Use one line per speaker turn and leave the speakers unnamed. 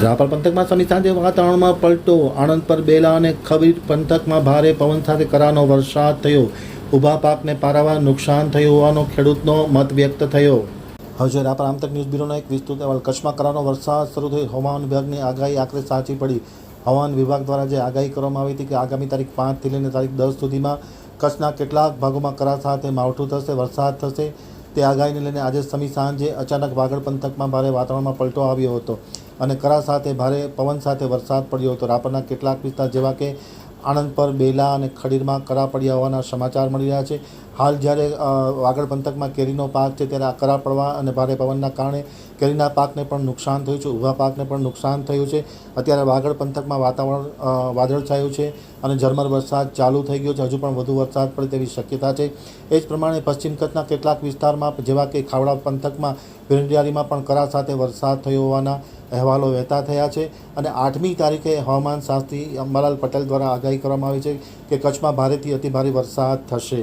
રાપર પંથકમાં સમી સાંજે વાતાવરણમાં પલટો, આણંદ પર બેલા અને ખબીર પંથકમાં ભારે પવન સાથે કરાનો વરસાદ થયો. ઊભા પાકને પારાવાર નુકસાન થયું હોવાનો ખેડૂતનો મત વ્યક્ત થયો. હવે રાપર આમતક ન્યૂઝ બ્યુરોનો એક વિસ્તૃત અહેવાલ. કચ્છમાં કરાનો વરસાદ શરૂ થયો. હવામાન વિભાગની આગાહી આખરે સાચી પડી. હવામાન વિભાગ દ્વારા જે આગાહી કરવામાં આવી હતી કે આગામી તારીખ પાંચથી લઈને તારીખ દસ સુધીમાં કચ્છના કેટલાક ભાગોમાં કરા સાથે માવઠું થશે, વરસાદ થશે. તે આગાહીને લઈને આજે સમી સાંજે અચાનક વાગડ પંથકમાં ભારે વાતાવરણમાં પલટો આવ્યો હતો. અને કરા સાથે ભારે પવન સાથે વરસાદ પડ્યો હતો. રાપરના કેટલાક વિસ્તાર જેવા કે આણંદ પર બેલા અને ખડીરમાં કરા પડ્યા હોવાના સમાચાર મળી રહ્યા છે. હાલ જ્યારે વાગડ પંથકમાં કેરીનો પાક છે ત્યારે આ કરા પડવા અને ભારે પવનના કારણે કેરીના પાકને પણ નુકસાન થયું છે. ઊભા પાકને પણ નુકસાન થયું છે. અત્યારે વાગડ પંથકમાં વાતાવરણ વાદળછાયું છે અને ઝરમર વરસાદ ચાલુ થઈ ગયો છે. હજુ પણ વધુ વરસાદ પડે તેવી શક્યતા છે. એ જ પ્રમાણે પશ્ચિમ કચ્છના કેટલાક વિસ્તારમાં જેવા કે ખાવડા પંથકમાં ભીંડિયારીમાં પણ કરા સાથે વરસાદ થયો હોવાના અહેવાલો વહેતા થયા છે અને આઠમી તારીખે હવામાન શાસ્ત્રી અંબાલાલ પટેલ દ્વારા આગાહી કરવામાં આવી છે કે કચ્છમાં ભારેથી અતિભારે વરસાદ થશે.